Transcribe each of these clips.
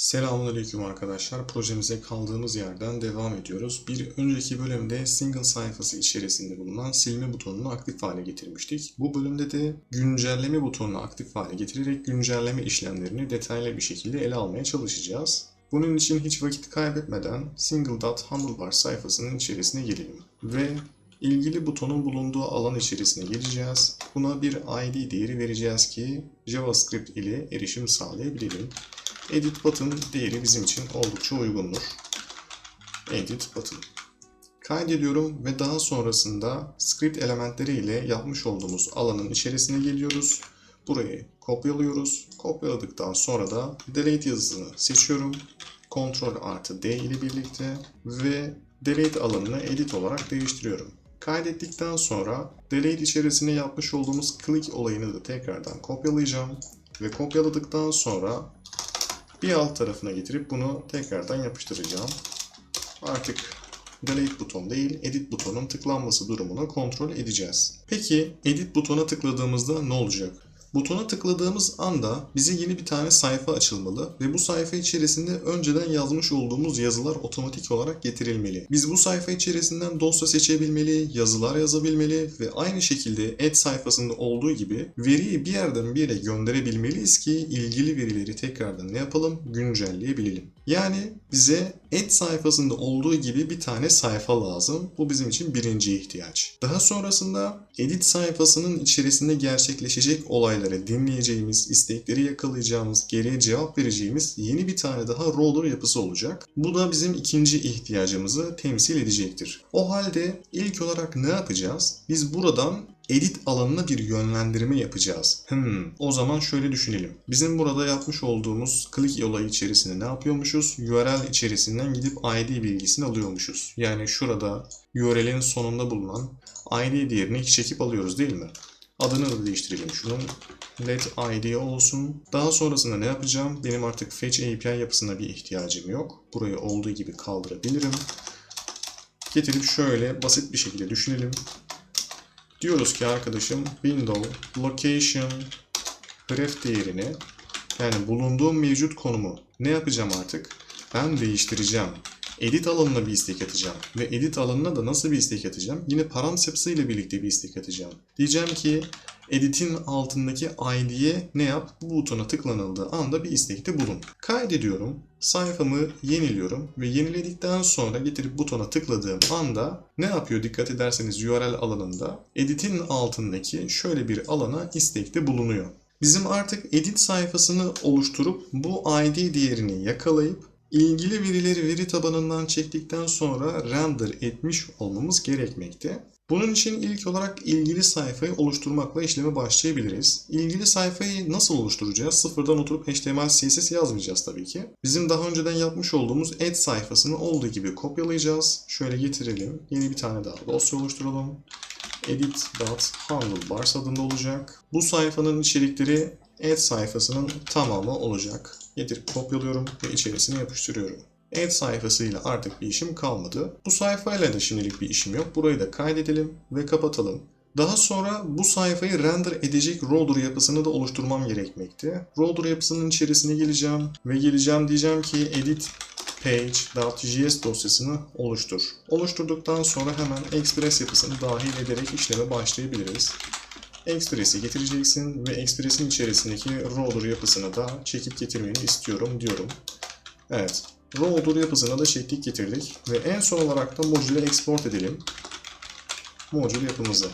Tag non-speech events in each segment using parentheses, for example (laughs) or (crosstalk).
Selamünaleyküm arkadaşlar. Projemize kaldığımız yerden devam ediyoruz. Bir önceki bölümde single sayfası içerisinde bulunan silme butonunu aktif hale getirmiştik. Bu bölümde de güncelleme butonunu aktif hale getirerek güncelleme işlemlerini detaylı bir şekilde ele almaya çalışacağız. Bunun için hiç vakit kaybetmeden single.handlebar sayfasının içerisine gelelim. Ve ilgili butonun bulunduğu alan içerisine geleceğiz. Buna bir ID değeri vereceğiz ki JavaScript ile erişim sağlayabilelim. Edit button değeri bizim için oldukça uygundur. Edit button. Kaydediyorum ve daha sonrasında script elementleri ile yapmış olduğumuz alanın içerisine geliyoruz. Burayı kopyalıyoruz. Kopyaladıktan sonra da delete yazısını seçiyorum. Ctrl artı D ile birlikte ve delete alanını edit olarak değiştiriyorum. Kaydettikten sonra delete içerisine yapmış olduğumuz click olayını da tekrardan kopyalayacağım. Ve kopyaladıktan sonra bir alt tarafına getirip bunu tekrardan yapıştıracağım. Artık delete buton değil, edit butonun tıklanması durumunu kontrol edeceğiz. Peki edit butona tıkladığımızda ne olacak? Butona tıkladığımız anda bize yeni bir tane sayfa açılmalı ve bu sayfa içerisinde önceden yazmış olduğumuz yazılar otomatik olarak getirilmeli. Biz bu sayfa içerisinden dosya seçebilmeli, yazılar yazabilmeli ve aynı şekilde add sayfasında olduğu gibi veriyi bir yerden bir yere gönderebilmeliyiz ki ilgili verileri tekrardan ne yapalım? Güncelleyebilelim. Yani bize add sayfasında olduğu gibi bir tane sayfa lazım. Bu bizim için birinci ihtiyaç. Daha sonrasında edit sayfasının içerisinde gerçekleşecek olayları dinleyeceğimiz, istekleri yakalayacağımız, geriye cevap vereceğimiz yeni bir tane daha roller yapısı olacak. Bu da bizim ikinci ihtiyacımızı temsil edecektir. O halde ilk olarak ne yapacağız? Biz buradan edit alanına bir yönlendirme yapacağız. Hmm, o zaman şöyle düşünelim. Bizim burada yapmış olduğumuz click olayı içerisinde ne yapıyormuşuz? URL içerisinden gidip ID bilgisini alıyormuşuz. Yani şurada URL'in sonunda bulunan ID değerini çekip alıyoruz değil mi? Adını da değiştirelim şunun. Let ID olsun. Daha sonrasında ne yapacağım? Benim artık Fetch API yapısına bir ihtiyacım yok. Burayı olduğu gibi kaldırabilirim. Getirip şöyle basit bir şekilde düşünelim. Diyoruz ki arkadaşım window location ref değerini yani bulunduğum mevcut konumu ne yapacağım artık? Ben değiştireceğim. Edit alanına bir istek atacağım. Ve edit alanına da nasıl bir istek atacağım? Yine params ile birlikte bir istek atacağım. Diyeceğim ki editin altındaki ID'ye ne yap? Bu butona tıklanıldığı anda bir istekte bulun. Kaydediyorum. Sayfamı yeniliyorum ve yeniledikten sonra getirip butona tıkladığım anda ne yapıyor dikkat ederseniz URL alanında editin altındaki şöyle bir alana istekte bulunuyor. Bizim artık edit sayfasını oluşturup bu ID değerini yakalayıp ilgili verileri veri tabanından çektikten sonra render etmiş olmamız gerekmekte. Bunun için ilk olarak ilgili sayfayı oluşturmakla işleme başlayabiliriz. İlgili sayfayı nasıl oluşturacağız? Sıfırdan oturup HTML, CSS yazmayacağız tabii ki. Bizim daha önceden yapmış olduğumuz add sayfasını olduğu gibi kopyalayacağız. Şöyle getirelim. Yeni bir tane daha dosya oluşturalım. edit.handlebars adında olacak. Bu sayfanın içerikleri add sayfasının tamamı olacak. Getirip kopyalıyorum ve içerisine yapıştırıyorum. Add sayfasıyla artık bir işim kalmadı. Bu sayfayla da şimdilik bir işim yok. Burayı da kaydedelim ve kapatalım. Daha sonra bu sayfayı render edecek roller yapısını da oluşturmam gerekmekte. Roller yapısının içerisine geleceğim ve geleceğim diyeceğim ki edit page.js dosyasını oluştur. Oluşturduktan sonra hemen Express yapısını dahil ederek işleme başlayabiliriz. Express'i getireceksin ve Express'in içerisindeki roller yapısını da çekip getirmeni istiyorum diyorum. Evet, roller yapısını da çektik getirdik ve en son olarak da modüle export edelim. Modül yapımızı.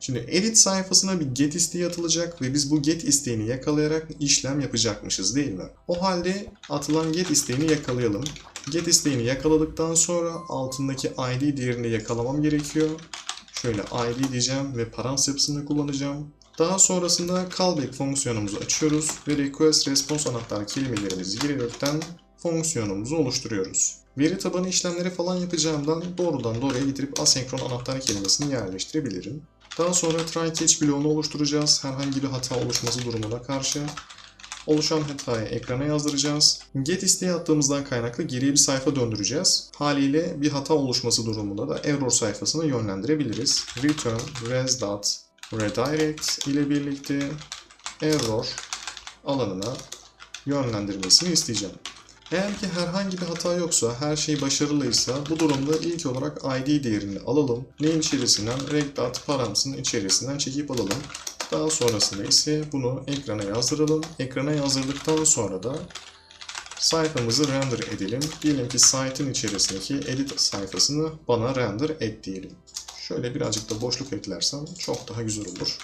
Şimdi edit sayfasına bir get isteği atılacak ve biz bu get isteğini yakalayarak işlem yapacakmışız değil mi? O halde atılan get isteğini yakalayalım. Get isteğini yakaladıktan sonra altındaki ID değerini yakalamam gerekiyor. Şöyle ID diyeceğim ve params yapısını kullanacağım. Daha sonrasında callback fonksiyonumuzu açıyoruz ve request response anahtar kelimelerimizi girerekten fonksiyonumuzu oluşturuyoruz. Veri tabanı işlemleri falan yapacağımdan doğrudan doğruya getirip asenkron anahtar kelimesini yerleştirebilirim. Daha sonra try catch bloğunu oluşturacağız herhangi bir hata oluşması durumuna karşı. Oluşan hatayı ekrana yazdıracağız. Get isteği attığımızdan kaynaklı geriye bir sayfa döndüreceğiz. Haliyle bir hata oluşması durumunda da error sayfasına yönlendirebiliriz. Return res.redirect ile birlikte error alanına yönlendirmesini isteyeceğim. Eğer ki herhangi bir hata yoksa, her şey başarılıysa bu durumda ilk olarak ID değerini alalım. Neyin içerisinden? Regdot paramsın içerisinden çekip alalım. Daha sonrasında ise bunu ekrana yazdıralım. Ekrana yazdırdıktan sonra da sayfamızı render edelim. Diyelim ki site'in içerisindeki edit sayfasını bana render et diyelim. Şöyle birazcık da boşluk eklersem çok daha güzel olur.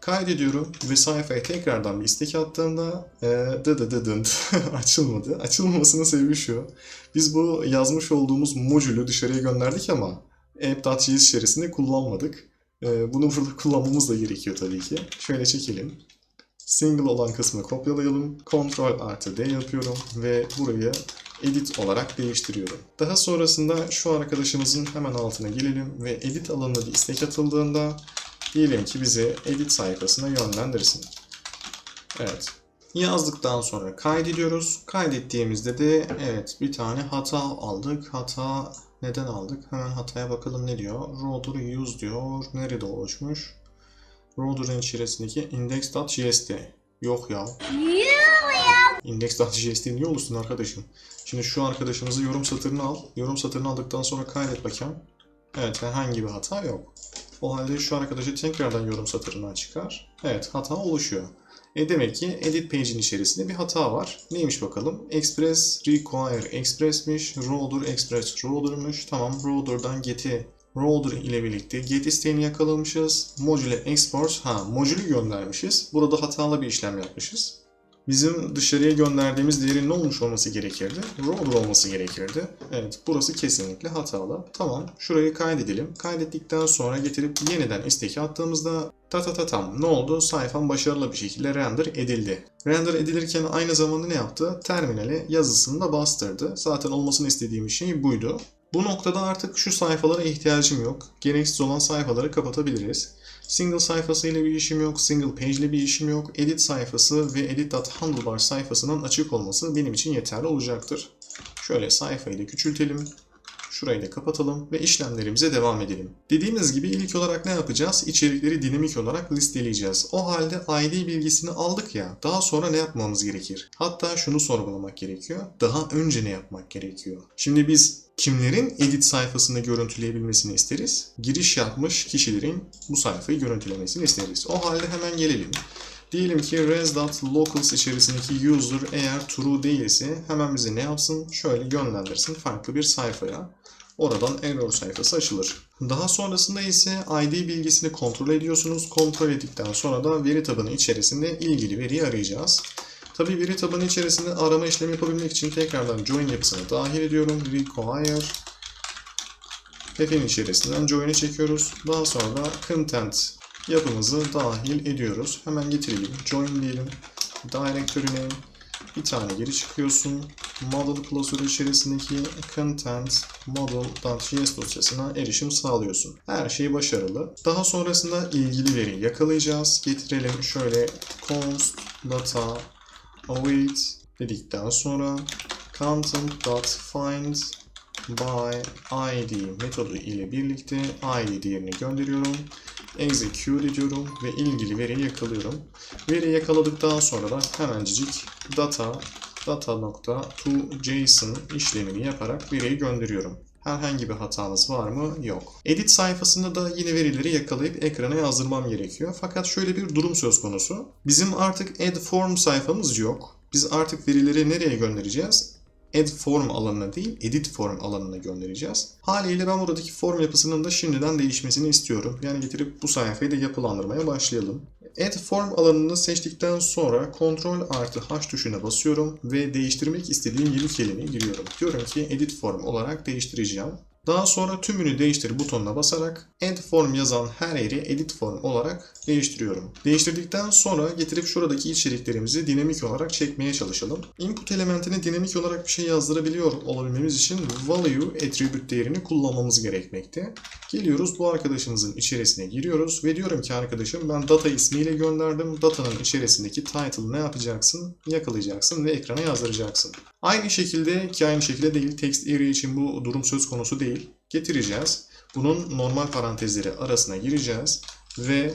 Kaydediyorum ve sayfaya tekrardan bir istek attığımda e, dı dı dı dın (laughs) açılmadı. Açılmamasının sebebi şu. Biz bu yazmış olduğumuz modülü dışarıya gönderdik ama app.js içerisinde kullanmadık. E, bunu burada (laughs) kullanmamız da gerekiyor tabii ki. Şöyle çekelim. Single olan kısmı kopyalayalım. Ctrl artı D yapıyorum ve burayı edit olarak değiştiriyorum. Daha sonrasında şu arkadaşımızın hemen altına gelelim ve edit alanına bir istek atıldığında diyelim ki bizi edit sayfasına yönlendirsin. Evet. Yazdıktan sonra kaydediyoruz. Kaydettiğimizde de evet bir tane hata aldık. Hata neden aldık? Hemen hataya bakalım ne diyor. Router use diyor. Nerede oluşmuş? Router'ın içerisindeki index.js'te. Yok ya. Index.js'te niye olursun arkadaşım? Şimdi şu arkadaşımızı yorum satırını al. Yorum satırını aldıktan sonra kaydet bakayım. Evet herhangi bir hata yok. O halde şu arkadaşı tekrardan yorum satırından çıkar. Evet hata oluşuyor. E demek ki edit page'in içerisinde bir hata var. Neymiş bakalım? Express require express'miş. Router express router'mış. Tamam router'dan get'i Router ile birlikte get isteğini yakalamışız. Module export, ha modülü göndermişiz. Burada hatalı bir işlem yapmışız. Bizim dışarıya gönderdiğimiz değerin ne olmuş olması gerekirdi? Router olması gerekirdi. Evet burası kesinlikle hatalı. Tamam şurayı kaydedelim. Kaydettikten sonra getirip yeniden isteki attığımızda ta ta ta tam ne oldu? Sayfam başarılı bir şekilde render edildi. Render edilirken aynı zamanda ne yaptı? Terminale yazısını da bastırdı. Zaten olmasını istediğim şey buydu. Bu noktada artık şu sayfalara ihtiyacım yok. Gereksiz olan sayfaları kapatabiliriz. Single sayfası ile bir işim yok, single page ile bir işim yok. Edit sayfası ve edit.handlebar sayfasının açık olması benim için yeterli olacaktır. Şöyle sayfayı da küçültelim. Şurayı da kapatalım ve işlemlerimize devam edelim. Dediğimiz gibi ilk olarak ne yapacağız? İçerikleri dinamik olarak listeleyeceğiz. O halde ID bilgisini aldık ya, daha sonra ne yapmamız gerekir? Hatta şunu sorgulamak gerekiyor. Daha önce ne yapmak gerekiyor? Şimdi biz kimlerin edit sayfasını görüntüleyebilmesini isteriz? Giriş yapmış kişilerin bu sayfayı görüntülemesini isteriz. O halde hemen gelelim. Diyelim ki res.locals içerisindeki user eğer true değilse hemen bize ne yapsın? Şöyle yönlendirsin farklı bir sayfaya. Oradan error sayfası açılır. Daha sonrasında ise ID bilgisini kontrol ediyorsunuz. Kontrol ettikten sonra da veri tabanı içerisinde ilgili veriyi arayacağız. Tabii veri tabanı içerisinde arama işlemi yapabilmek için tekrardan join yapısını dahil ediyorum. Require F'in içerisinden join'i çekiyoruz. Daha sonra da content yapımızı dahil ediyoruz. Hemen getirelim. Join diyelim. Directory name. Bir tane geri çıkıyorsun. Model klasörü içerisindeki content model.js dosyasına erişim sağlıyorsun. Her şey başarılı. Daha sonrasında ilgili veri yakalayacağız. Getirelim şöyle const data await dedikten sonra content.find by id metodu ile birlikte id değerini gönderiyorum. Execute ediyorum ve ilgili veriyi yakalıyorum. Veri yakaladıktan sonra da hemencik data data.toJSON işlemini yaparak veriyi gönderiyorum. Herhangi bir hatamız var mı? Yok. Edit sayfasında da yine verileri yakalayıp ekrana yazdırmam gerekiyor. Fakat şöyle bir durum söz konusu. Bizim artık add form sayfamız yok. Biz artık verileri nereye göndereceğiz? Add form alanına değil, edit form alanına göndereceğiz. Haliyle ben buradaki form yapısının da şimdiden değişmesini istiyorum. Yani getirip bu sayfayı da yapılandırmaya başlayalım. Add form alanını seçtikten sonra Ctrl artı H tuşuna basıyorum ve değiştirmek istediğim yeni kelimeyi giriyorum. Diyorum ki edit form olarak değiştireceğim. Daha sonra tümünü değiştir butonuna basarak Add Form yazan her yeri Edit Form olarak değiştiriyorum. Değiştirdikten sonra getirip şuradaki içeriklerimizi dinamik olarak çekmeye çalışalım. Input elementine dinamik olarak bir şey yazdırabiliyor olabilmemiz için Value attribute değerini kullanmamız gerekmekte. Geliyoruz bu arkadaşımızın içerisine giriyoruz ve diyorum ki arkadaşım ben data ismiyle gönderdim. Datanın içerisindeki title ne yapacaksın? Yakalayacaksın ve ekrana yazdıracaksın. Aynı şekilde ki aynı şekilde değil text area için bu durum söz konusu değil. Getireceğiz. Bunun normal parantezleri arasına gireceğiz ve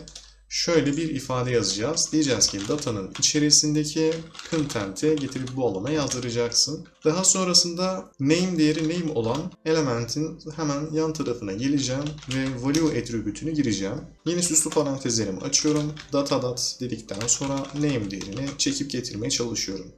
şöyle bir ifade yazacağız. Diyeceğiz ki datanın içerisindeki content'i getirip bu alana yazdıracaksın. Daha sonrasında name değeri name olan elementin hemen yan tarafına geleceğim ve value attribute'ünü gireceğim. Yeni süslü parantezlerimi açıyorum. Data dat dedikten sonra name değerini çekip getirmeye çalışıyorum.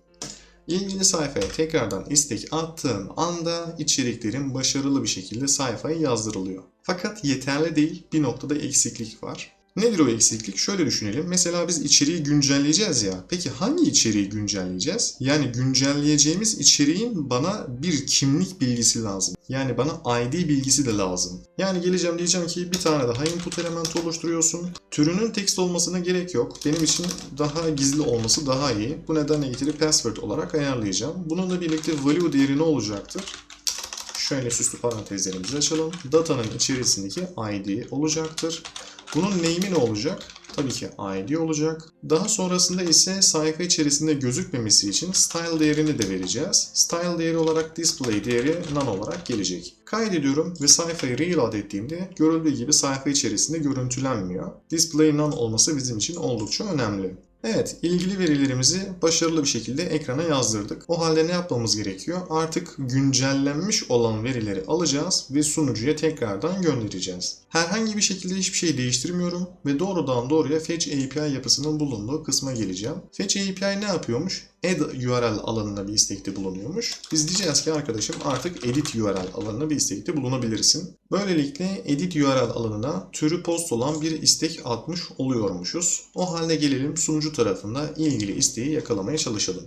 İlgili sayfaya tekrardan istek attığım anda içeriklerim başarılı bir şekilde sayfaya yazdırılıyor. Fakat yeterli değil, bir noktada eksiklik var. Nedir o eksiklik? Şöyle düşünelim. Mesela biz içeriği güncelleyeceğiz ya. Peki hangi içeriği güncelleyeceğiz? Yani güncelleyeceğimiz içeriğin bana bir kimlik bilgisi lazım. Yani bana ID bilgisi de lazım. Yani geleceğim diyeceğim ki bir tane daha input elementi oluşturuyorsun. Türünün text olmasına gerek yok. Benim için daha gizli olması daha iyi. Bu nedenle getirip password olarak ayarlayacağım. Bununla birlikte value değeri ne olacaktır? Şöyle süslü parantezlerimizi açalım. Datanın içerisindeki ID olacaktır. Bunun name'i ne olacak? Tabii ki ID olacak. Daha sonrasında ise sayfa içerisinde gözükmemesi için style değerini de vereceğiz. Style değeri olarak display değeri none olarak gelecek. Kaydediyorum ve sayfayı reload ettiğimde görüldüğü gibi sayfa içerisinde görüntülenmiyor. Display none olması bizim için oldukça önemli. Evet, ilgili verilerimizi başarılı bir şekilde ekrana yazdırdık. O halde ne yapmamız gerekiyor? Artık güncellenmiş olan verileri alacağız ve sunucuya tekrardan göndereceğiz. Herhangi bir şekilde hiçbir şey değiştirmiyorum ve doğrudan doğruya Fetch API yapısının bulunduğu kısma geleceğim. Fetch API ne yapıyormuş? Add URL alanına bir istekte bulunuyormuş. Biz diyeceğiz ki arkadaşım artık Edit URL alanına bir istekte bulunabilirsin. Böylelikle Edit URL alanına türü post olan bir istek atmış oluyormuşuz. O halde gelelim sunucu tarafında ilgili isteği yakalamaya çalışalım.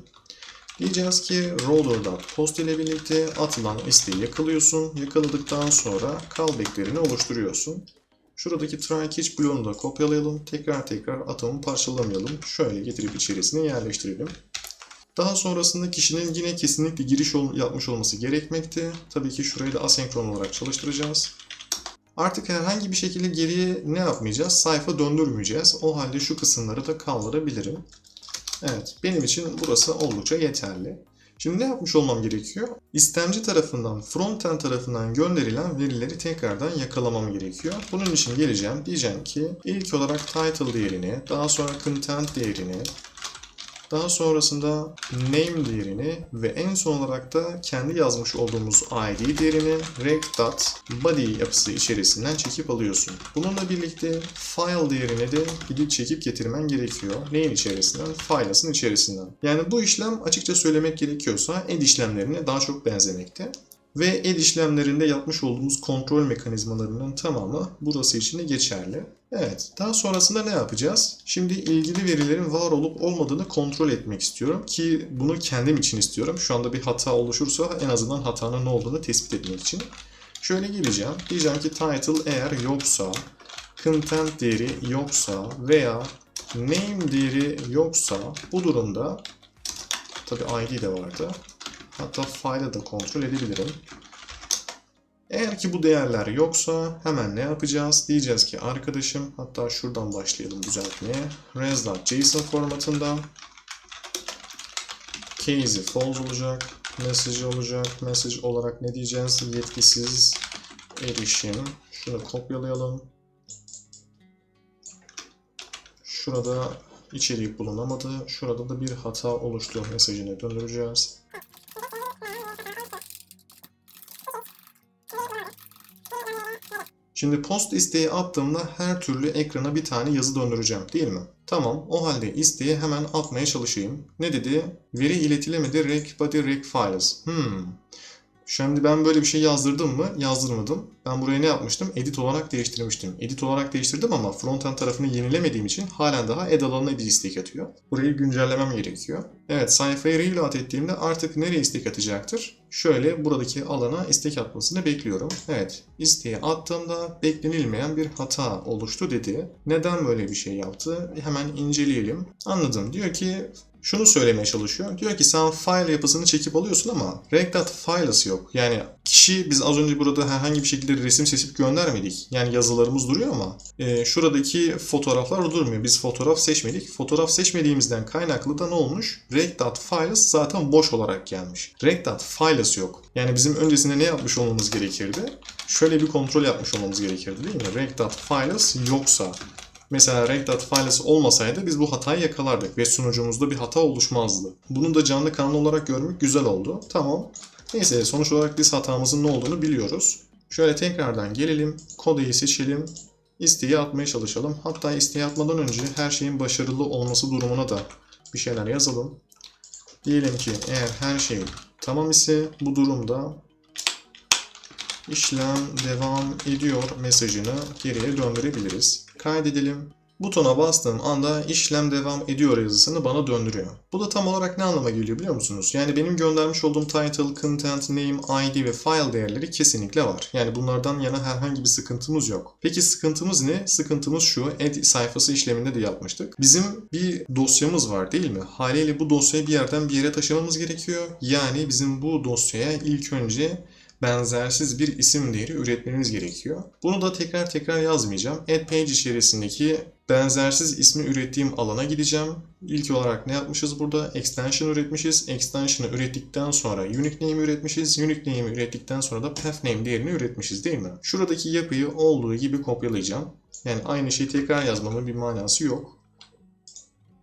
Diyeceğiz ki roller.post ile birlikte atılan isteği yakalıyorsun. Yakaladıktan sonra callback'lerini oluşturuyorsun. Şuradaki try catch bloğunu da kopyalayalım. Tekrar tekrar atımı parçalamayalım. Şöyle getirip içerisine yerleştirelim. Daha sonrasında kişinin yine kesinlikle giriş yapmış olması gerekmekte. Tabii ki şurayı da asenkron olarak çalıştıracağız. Artık herhangi bir şekilde geriye ne yapmayacağız? Sayfa döndürmeyeceğiz. O halde şu kısımları da kaldırabilirim. Evet, benim için burası oldukça yeterli. Şimdi ne yapmış olmam gerekiyor? İstemci tarafından, frontend tarafından gönderilen verileri tekrardan yakalamam gerekiyor. Bunun için geleceğim. Diyeceğim ki ilk olarak title değerini, daha sonra content değerini, daha sonrasında name değerini ve en son olarak da kendi yazmış olduğumuz ID değerini rect.body yapısı içerisinden çekip alıyorsun. Bununla birlikte file değerini de gidip çekip getirmen gerekiyor. Neyin içerisinden? Files'ın içerisinden. Yani bu işlem açıkça söylemek gerekiyorsa add işlemlerine daha çok benzemekte. Ve add işlemlerinde yapmış olduğumuz kontrol mekanizmalarının tamamı burası için de geçerli. Evet, daha sonrasında ne yapacağız? Şimdi ilgili verilerin var olup olmadığını kontrol etmek istiyorum ki bunu kendim için istiyorum. Şu anda bir hata oluşursa en azından hatanın ne olduğunu tespit etmek için. Şöyle geleceğim. Diyeceğim ki title eğer yoksa, content değeri yoksa veya name değeri yoksa bu durumda tabi ID de vardı. Hatta file'ı da kontrol edebilirim. Eğer ki bu değerler yoksa hemen ne yapacağız? Diyeceğiz ki arkadaşım hatta şuradan başlayalım düzeltmeye. res.json formatında case'i false olacak. Message olacak. Message olarak ne diyeceğiz? Yetkisiz erişim. Şunu kopyalayalım. Şurada içerik bulunamadı. Şurada da bir hata oluştu mesajını döndüreceğiz. Şimdi post isteği attığımda her türlü ekrana bir tane yazı döndüreceğim değil mi? Tamam o halde isteği hemen atmaya çalışayım. Ne dedi? Veri iletilemedi rec body rec files. Hmm. Şimdi ben böyle bir şey yazdırdım mı? Yazdırmadım. Ben buraya ne yapmıştım? Edit olarak değiştirmiştim. Edit olarak değiştirdim ama frontend tarafını yenilemediğim için halen daha add alanına edit istek atıyor. Burayı güncellemem gerekiyor. Evet sayfayı reload ettiğimde artık nereye istek atacaktır? Şöyle buradaki alana istek atmasını bekliyorum. Evet isteği attığımda beklenilmeyen bir hata oluştu dedi. Neden böyle bir şey yaptı? Hemen inceleyelim. Anladım. Diyor ki şunu söylemeye çalışıyor. Diyor ki sen file yapısını çekip alıyorsun ama rec.files yok. Yani kişi biz az önce burada herhangi bir şekilde resim seçip göndermedik. Yani yazılarımız duruyor ama e, şuradaki fotoğraflar durmuyor. Biz fotoğraf seçmedik. Fotoğraf seçmediğimizden kaynaklı da ne olmuş? rec.files zaten boş olarak gelmiş. rec.files yok. Yani bizim öncesinde ne yapmış olmamız gerekirdi? Şöyle bir kontrol yapmış olmamız gerekirdi değil mi? rec.files yoksa Mesela red files olmasaydı biz bu hatayı yakalardık ve sunucumuzda bir hata oluşmazdı. Bunu da canlı kanlı olarak görmek güzel oldu. Tamam. Neyse sonuç olarak biz hatamızın ne olduğunu biliyoruz. Şöyle tekrardan gelelim. Kodeyi seçelim. İsteği atmaya çalışalım. Hatta isteği atmadan önce her şeyin başarılı olması durumuna da bir şeyler yazalım. Diyelim ki eğer her şey tamam ise bu durumda işlem devam ediyor mesajını geriye döndürebiliriz. Kaydedelim. Butona bastığım anda işlem devam ediyor yazısını bana döndürüyor. Bu da tam olarak ne anlama geliyor biliyor musunuz? Yani benim göndermiş olduğum title, content, name, id ve file değerleri kesinlikle var. Yani bunlardan yana herhangi bir sıkıntımız yok. Peki sıkıntımız ne? Sıkıntımız şu. Add sayfası işleminde de yapmıştık. Bizim bir dosyamız var değil mi? Haliyle bu dosyayı bir yerden bir yere taşımamız gerekiyor. Yani bizim bu dosyaya ilk önce benzersiz bir isim değeri üretmemiz gerekiyor. Bunu da tekrar tekrar yazmayacağım. Add page içerisindeki benzersiz ismi ürettiğim alana gideceğim. İlk olarak ne yapmışız burada? Extension üretmişiz. Extension'ı ürettikten sonra unique name üretmişiz. Unique name'i ürettikten sonra da path name değerini üretmişiz değil mi? Şuradaki yapıyı olduğu gibi kopyalayacağım. Yani aynı şeyi tekrar yazmamın bir manası yok.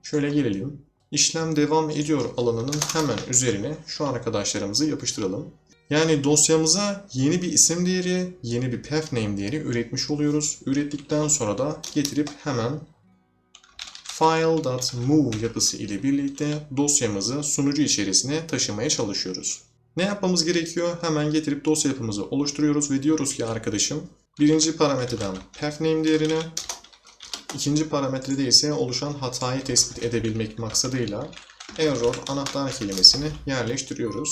Şöyle gelelim. İşlem devam ediyor alanının hemen üzerine şu arkadaşlarımızı yapıştıralım. Yani dosyamıza yeni bir isim değeri, yeni bir path name değeri üretmiş oluyoruz. Ürettikten sonra da getirip hemen file.move yapısı ile birlikte dosyamızı sunucu içerisine taşımaya çalışıyoruz. Ne yapmamız gerekiyor? Hemen getirip dosya yapımızı oluşturuyoruz ve diyoruz ki arkadaşım birinci parametreden path name değerine, ikinci parametrede ise oluşan hatayı tespit edebilmek maksadıyla error anahtar kelimesini yerleştiriyoruz.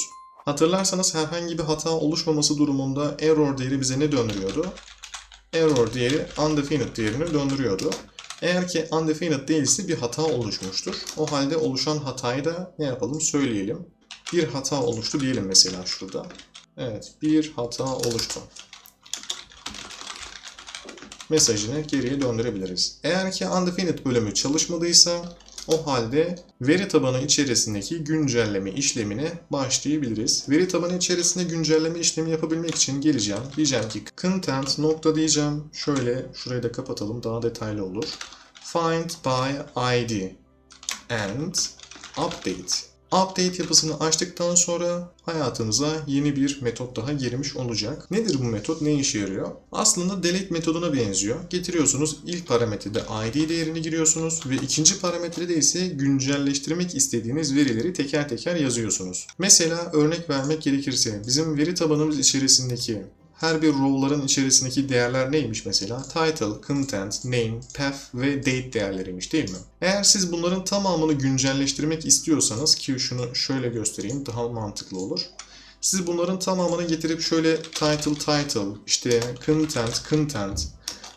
Hatırlarsanız herhangi bir hata oluşmaması durumunda error değeri bize ne döndürüyordu? Error değeri undefined değerini döndürüyordu. Eğer ki undefined değilse bir hata oluşmuştur. O halde oluşan hatayı da ne yapalım söyleyelim. Bir hata oluştu diyelim mesela şurada. Evet bir hata oluştu. Mesajını geriye döndürebiliriz. Eğer ki undefined bölümü çalışmadıysa o halde veri tabanı içerisindeki güncelleme işlemine başlayabiliriz. Veri tabanı içerisinde güncelleme işlemi yapabilmek için geleceğim. Diyeceğim ki content nokta diyeceğim. Şöyle şurayı da kapatalım daha detaylı olur. Find by ID and update. Update yapısını açtıktan sonra hayatımıza yeni bir metot daha girmiş olacak. Nedir bu metot? Ne işe yarıyor? Aslında delete metoduna benziyor. Getiriyorsunuz ilk parametrede ID değerini giriyorsunuz ve ikinci parametrede ise güncelleştirmek istediğiniz verileri teker teker yazıyorsunuz. Mesela örnek vermek gerekirse bizim veri tabanımız içerisindeki her bir row'ların içerisindeki değerler neymiş mesela? Title, content, name, path ve date değerleriymiş değil mi? Eğer siz bunların tamamını güncelleştirmek istiyorsanız ki şunu şöyle göstereyim daha mantıklı olur. Siz bunların tamamını getirip şöyle title title, işte content content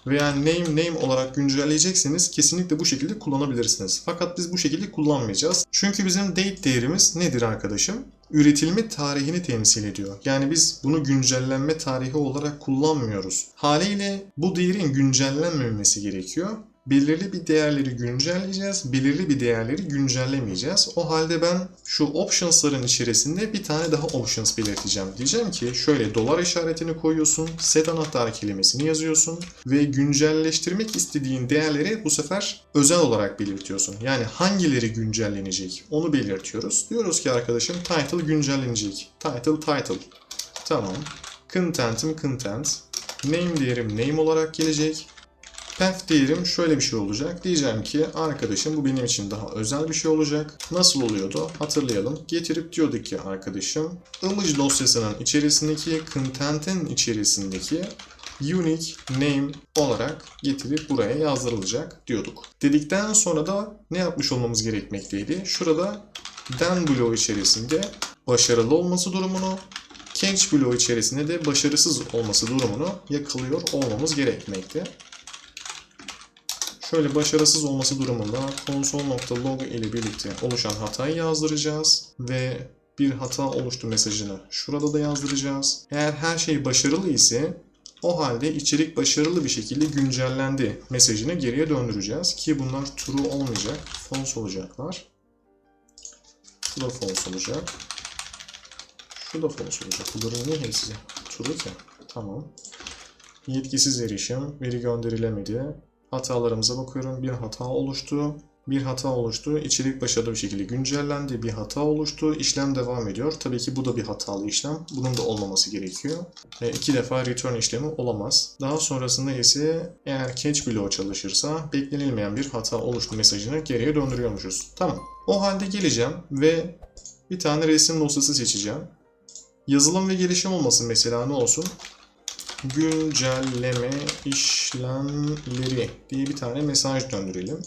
veya name name olarak güncelleyecekseniz kesinlikle bu şekilde kullanabilirsiniz. Fakat biz bu şekilde kullanmayacağız. Çünkü bizim date değerimiz nedir arkadaşım? Üretilme tarihini temsil ediyor. Yani biz bunu güncellenme tarihi olarak kullanmıyoruz. Haliyle bu değerin güncellenmemesi gerekiyor. Belirli bir değerleri güncelleyeceğiz, belirli bir değerleri güncellemeyeceğiz. O halde ben şu options'ların içerisinde bir tane daha options belirteceğim. Diyeceğim ki şöyle dolar işaretini koyuyorsun, set anahtar kelimesini yazıyorsun ve güncelleştirmek istediğin değerleri bu sefer özel olarak belirtiyorsun. Yani hangileri güncellenecek onu belirtiyoruz. Diyoruz ki arkadaşım title güncellenecek. Title title. Tamam. Content'im content. Name değerim name olarak gelecek. Path değerim şöyle bir şey olacak. Diyeceğim ki arkadaşım bu benim için daha özel bir şey olacak. Nasıl oluyordu? Hatırlayalım. Getirip diyorduk ki arkadaşım image dosyasının içerisindeki content'in içerisindeki unique name olarak getirip buraya yazdırılacak diyorduk. Dedikten sonra da ne yapmış olmamız gerekmekteydi? Şurada then bloğu içerisinde başarılı olması durumunu catch bloğu içerisinde de başarısız olması durumunu yakalıyor olmamız gerekmekte. Şöyle başarısız olması durumunda console.log ile birlikte oluşan hatayı yazdıracağız ve bir hata oluştu mesajını şurada da yazdıracağız. Eğer her şey başarılı ise o halde içerik başarılı bir şekilde güncellendi mesajını geriye döndüreceğiz ki bunlar true olmayacak, false olacaklar. Şu da false olacak. Şu da false olacak. Bunların niye hepsi true ki? Tamam. Yetkisiz erişim, veri gönderilemedi. Hatalarımıza bakıyorum. Bir hata oluştu. Bir hata oluştu. İçerik başarılı bir şekilde güncellendi. Bir hata oluştu. İşlem devam ediyor. Tabii ki bu da bir hatalı işlem. Bunun da olmaması gerekiyor. E, iki defa return işlemi olamaz. Daha sonrasında ise eğer catch bloğu çalışırsa beklenilmeyen bir hata oluştu mesajını geriye döndürüyormuşuz. Tamam. O halde geleceğim ve bir tane resim dosyası seçeceğim. Yazılım ve gelişim olmasın mesela ne olsun? Güncelleme işlemleri diye bir tane mesaj döndürelim.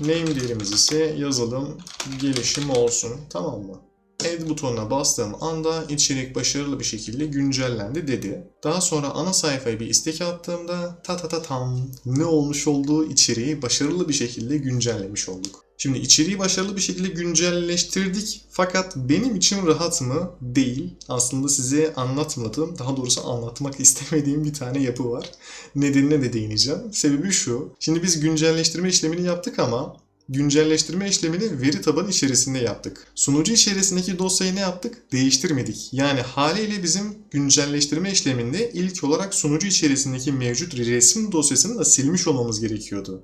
Name değerimiz ise yazılım gelişim olsun. Tamam mı? Add butonuna bastığım anda içerik başarılı bir şekilde güncellendi dedi. Daha sonra ana sayfaya bir istek attığımda ta ta ta tam ne olmuş olduğu içeriği başarılı bir şekilde güncellemiş olduk. Şimdi içeriği başarılı bir şekilde güncelleştirdik fakat benim için rahat mı? Değil. Aslında size anlatmadığım, daha doğrusu anlatmak (laughs) istemediğim bir tane yapı var. Nedenine de değineceğim. Sebebi şu. Şimdi biz güncelleştirme işlemini yaptık ama güncelleştirme işlemini veri tabanı içerisinde yaptık. Sunucu içerisindeki dosyayı ne yaptık? Değiştirmedik. Yani haliyle bizim güncelleştirme işleminde ilk olarak sunucu içerisindeki mevcut resim dosyasını da silmiş olmamız gerekiyordu.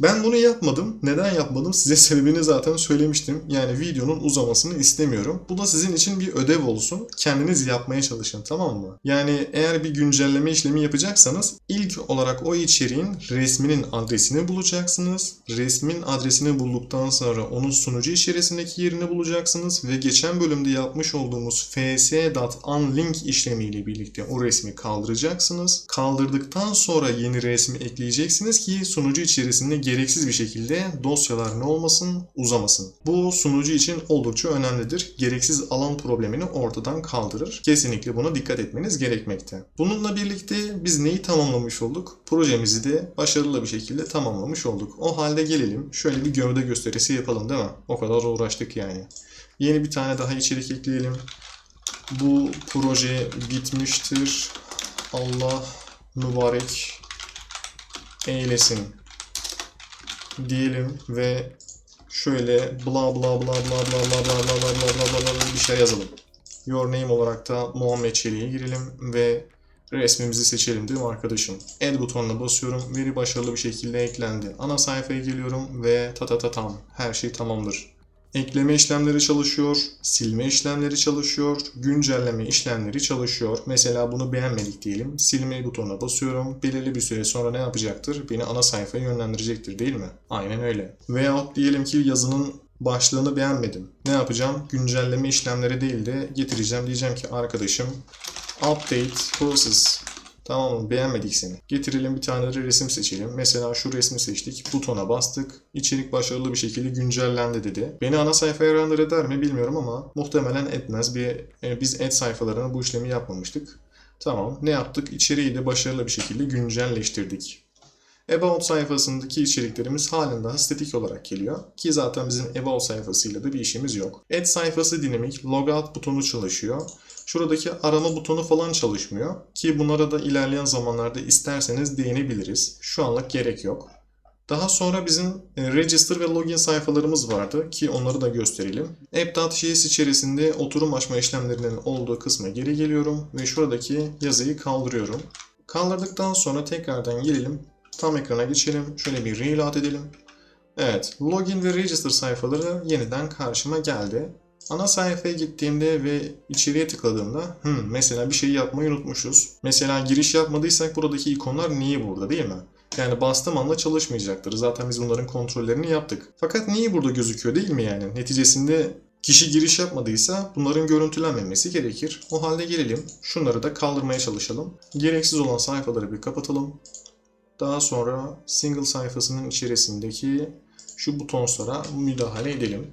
Ben bunu yapmadım. Neden yapmadım? Size (laughs) sebebini zaten söylemiştim. Yani videonun uzamasını istemiyorum. Bu da sizin için bir ödev olsun. Kendiniz yapmaya çalışın tamam mı? Yani eğer bir güncelleme işlemi yapacaksanız ilk olarak o içeriğin resminin adresini bulacaksınız. Resmin adresini bulduktan sonra onun sunucu içerisindeki yerini bulacaksınız ve geçen bölümde yapmış olduğumuz fs.unlink işlemiyle birlikte o resmi kaldıracaksınız. Kaldırdıktan sonra yeni resmi ekleyeceksiniz ki sunucu içerisinde gereksiz bir şekilde dosyalar ne olmasın, uzamasın. Bu sunucu için oldukça önemlidir. Gereksiz alan problemini ortadan kaldırır. Kesinlikle buna dikkat etmeniz gerekmekte. Bununla birlikte biz neyi tamamlamış olduk? Projemizi de başarılı bir şekilde tamamlamış olduk. O halde gelelim şöyle bir gövde gösterisi yapalım değil mi? O kadar uğraştık yani. Yeni bir tane daha içerik ekleyelim. Bu proje bitmiştir. Allah mübarek eylesin diyelim ve şöyle bla bla bla bla bla bla bla bla bla bla bla bla bir şey yazalım. Your name olarak da Muhammed Çelik'e girelim ve resmimizi seçelim değil mi arkadaşım? Add butonuna basıyorum. Veri başarılı bir şekilde eklendi. Ana sayfaya geliyorum ve ta ta ta tam. Her şey tamamdır. Ekleme işlemleri çalışıyor, silme işlemleri çalışıyor, güncelleme işlemleri çalışıyor. Mesela bunu beğenmedik diyelim. Silme butonuna basıyorum. Belirli bir süre sonra ne yapacaktır? Beni ana sayfaya yönlendirecektir değil mi? Aynen öyle. Veyahut diyelim ki yazının başlığını beğenmedim. Ne yapacağım? Güncelleme işlemleri değil de getireceğim. Diyeceğim ki arkadaşım update process Tamam mı? Beğenmedik seni. Getirelim bir tane de resim seçelim. Mesela şu resmi seçtik. Butona bastık. İçerik başarılı bir şekilde güncellendi dedi. Beni ana sayfaya render eder mi bilmiyorum ama muhtemelen etmez. Bir, e, biz ad sayfalarına bu işlemi yapmamıştık. Tamam. Ne yaptık? İçeriği de başarılı bir şekilde güncelleştirdik. About sayfasındaki içeriklerimiz halen daha statik olarak geliyor. Ki zaten bizim About sayfasıyla da bir işimiz yok. Add sayfası dinamik, logout butonu çalışıyor. Şuradaki arama butonu falan çalışmıyor. Ki bunlara da ilerleyen zamanlarda isterseniz değinebiliriz. Şu anlık gerek yok. Daha sonra bizim e, register ve login sayfalarımız vardı ki onları da gösterelim. App.js içerisinde oturum açma işlemlerinin olduğu kısma geri geliyorum ve şuradaki yazıyı kaldırıyorum. Kaldırdıktan sonra tekrardan gelelim. Tam ekrana geçelim. Şöyle bir reload edelim. Evet, login ve register sayfaları yeniden karşıma geldi. Ana sayfaya gittiğimde ve içeriye tıkladığımda hmm, mesela bir şey yapmayı unutmuşuz. Mesela giriş yapmadıysak buradaki ikonlar niye burada değil mi? Yani bastığım anda çalışmayacaktır. Zaten biz bunların kontrollerini yaptık. Fakat niye burada gözüküyor değil mi yani? Neticesinde kişi giriş yapmadıysa bunların görüntülenmemesi gerekir. O halde gelelim. Şunları da kaldırmaya çalışalım. Gereksiz olan sayfaları bir kapatalım. Daha sonra single sayfasının içerisindeki şu butonslara müdahale edelim.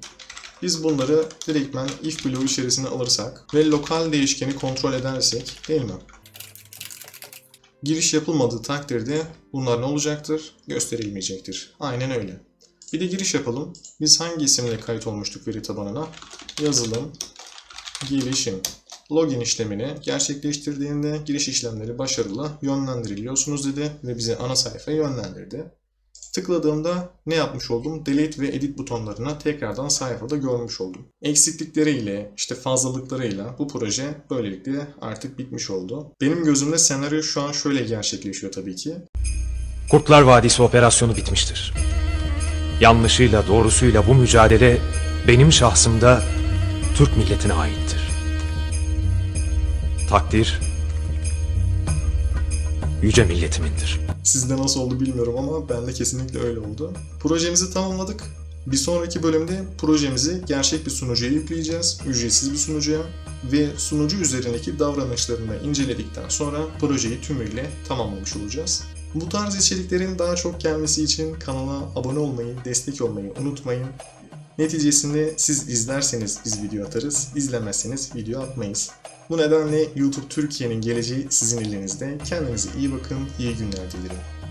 Biz bunları direktmen if bloğu içerisine alırsak ve lokal değişkeni kontrol edersek değil mi? Giriş yapılmadığı takdirde bunlar ne olacaktır? Gösterilmeyecektir. Aynen öyle. Bir de giriş yapalım. Biz hangi isimle kayıt olmuştuk veri tabanına? Yazılım, gelişim. Login işlemini gerçekleştirdiğinde giriş işlemleri başarılı yönlendiriliyorsunuz dedi ve bizi ana sayfaya yönlendirdi. Tıkladığımda ne yapmış oldum? Delete ve Edit butonlarına tekrardan sayfada görmüş oldum. Eksiklikleriyle, işte fazlalıklarıyla bu proje böylelikle artık bitmiş oldu. Benim gözümde senaryo şu an şöyle gerçekleşiyor tabii ki. Kurtlar Vadisi operasyonu bitmiştir. Yanlışıyla doğrusuyla bu mücadele benim şahsımda Türk milletine aittir. Takdir yüce milletimindir. Sizde nasıl oldu bilmiyorum ama bende kesinlikle öyle oldu. Projemizi tamamladık. Bir sonraki bölümde projemizi gerçek bir sunucuya yükleyeceğiz. Ücretsiz bir sunucuya. Ve sunucu üzerindeki davranışlarını inceledikten sonra projeyi tümüyle tamamlamış olacağız. Bu tarz içeriklerin daha çok gelmesi için kanala abone olmayı, destek olmayı unutmayın. Neticesinde siz izlerseniz biz video atarız, izlemezseniz video atmayız. Bu nedenle YouTube Türkiye'nin geleceği sizin elinizde. Kendinize iyi bakın, iyi günler dilerim.